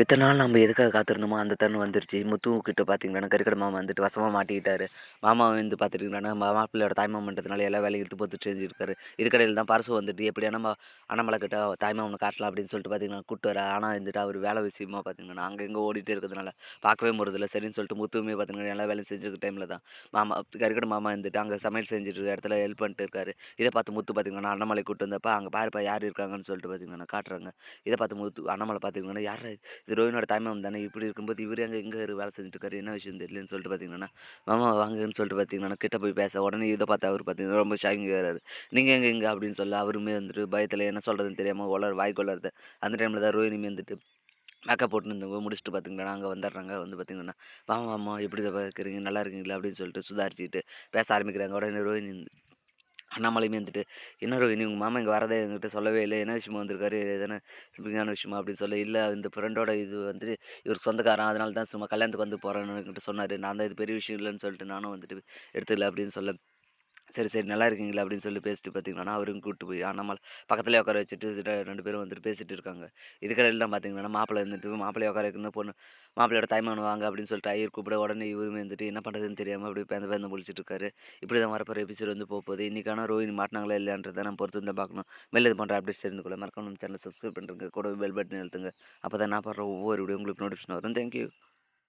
இத்தனை நாள் நம்ம எதுக்காக காத்திருந்தோமோ அந்த தருணம் வந்துருச்சு. முத்துவும் கிட்ட பார்த்தீங்கன்னா கறிக்கடை மாமா வந்துட்டு வசமாக மாட்டிக்கிட்டாரு. மாமா வந்து பார்த்துட்டிங்கன்னா மாப்பிள்ளையோட தாய்மாமன்றதுனால எல்லா வேலையும் இழுத்து போட்டு செஞ்சுருக்காரு. இதுக்கடையில் தான் பரசு வந்துட்டு எப்படியா நம்ம அண்ணாமலை கிட்ட தாய்மாமனை காட்டலாம் அப்படின்னு சொல்லிட்டு பார்த்தீங்கன்னா கூட்டு வர ஆனால் வந்துட்டு அவர் வேலை விஷயமா பார்த்தீங்கன்னா அங்கே எங்கே ஓடிட்டே இருக்கிறதுனால பார்க்கவே முடியல சரின்னு சொல்லிட்டு முத்துவுமே பார்த்தீங்கன்னா எல்லா வேலையும் செஞ்சுருக்க டைமில் தான். மாமா கறிக்கடை மாமா வந்துட்டு அங்கே சமையல் செஞ்சுட்டு இருக்க இடத்துல ஹெல்ப் பண்ணிட்டு இருக்காரு. இதை பார்த்து முத்து பார்த்தீங்கன்னா அண்ணாமலை கூட்டு வந்தப்போ அங்கே பாருப்பா யார் இருக்காங்கன்னு சொல்லிட்டு பார்த்தீங்கன்னா காட்டுறாங்க. இதை பார்த்து முத்து அண்ணாமலை பார்த்தீங்கன்னா யார் இது ரோஹினோட தாய்மாமன் தானே. இப்படி இருக்கும்போது இவர் எங்கே எங்கே வேலை செஞ்சுட்டு இருக்காரு என்ன விஷயம் தெரியலன்னு சொல்லிட்டு பார்த்தீங்கன்னா மாமா வாங்கன்னு சொல்லிட்டு பார்த்தீங்கன்னா கிட்ட போய் பேச உடனே இதை பார்த்து அவர் பார்த்தீங்கன்னா ரொம்ப ஷாக்கிங் வராரு. நீங்கள் எங்கே எங்கே? அப்படின்னு சொல்ல அவருமே வந்துட்டு பயத்தில் என்ன சொல்கிறதுன்னு தெரியாமல் வளர் வாய் கொள்ளாருது அந்த டைமில் தான் ரோஹினிமே வந்துட்டு மேக்கப் போட்டு இருந்தவங்க முடிச்சுட்டு பார்த்தீங்கன்னா அங்கே வந்துடுறாங்க. வந்து பார்த்தீங்கன்னா வாமா வாமா எப்படி பார்க்குறீங்க நல்லா இருக்கீங்களா? அப்படின்னு சொல்லிட்டு சுதாரிச்சுட்டு பேச ஆரம்பிக்கிறாங்க. உடனே ரோஹினி அண்ணாமலையுமே வந்துட்டு என்ன ரோஹினி உங்கள் மாமா இங்கே வரதே என்கிட்ட சொல்லவே இல்லை. என்ன விஷயமா வந்திருக்காரு? எதனா முக்கியமான விஷயமா? அப்படின்னு சொல்ல இல்லை இந்த ஃப்ரெண்டோட இது வந்துட்டு இவர் சொந்தக்காரன். அதனால தான் சும்மா கல்யாணத்துக்கு வந்து போகிறேன்னு என்கிட்ட சொன்னார். நான் தான் இது பெரிய விஷயம் இல்லைன்னு சொல்லிட்டு நானும் வந்துட்டு எடுத்துக்கல அப்படின்னு சொல்ல சரி சரி நல்லா இருக்கீங்களா அப்படின்னு சொல்லி பேசிட்டு பார்த்தீங்கன்னா அவரும் கூப்பிட்டு போய் அண்ணாமலை பக்கத்துலேயே உட்கார வச்சுட்டு ரெண்டு பேரும் வந்துட்டு பேசிட்டு இருக்காங்க. இதுக்கடையில் தான் பார்த்தீங்கன்னா மாப்பிள்ளை இருந்துட்டு மாப்பிள்ளையை உட்கார வைக்கணும் பொண்ணு மாப்பிள்ளையோட தாய்மானு வாங்க அப்படின்னு சொல்லிட்டு ஐயர் கூப்பிட உடனே இவருமே வந்துட்டு என்ன பண்ணுறதுன்னு தெரியாமல் அப்படி பேந்த பேந்த முடிச்சிட்டு இருக்காரு. இப்படி தான் வரப்போகிற எபிசோட் வந்து போக போகுது இன்றைக்கான ரோஹினி மாட்டினாங்களா இல்லையான்றதை நம்ம பொறுத்து வந்து பார்க்கணும். மேலே இது பண்ணுற அப்டேட்ஸ் தெரிந்து கொள்ள மறக்காம நம்ம சேனல் சப்ஸ்கிரைப் பண்ணுறதுங்க கூட பெல் பட்டன் எழுத்துங்க அப்போ தான் நான் பாடுற ஒவ்வொரு வீடியோ உங்களுக்கு நோட்டிஃபிகேஷன் வரும். தேங்க்யூ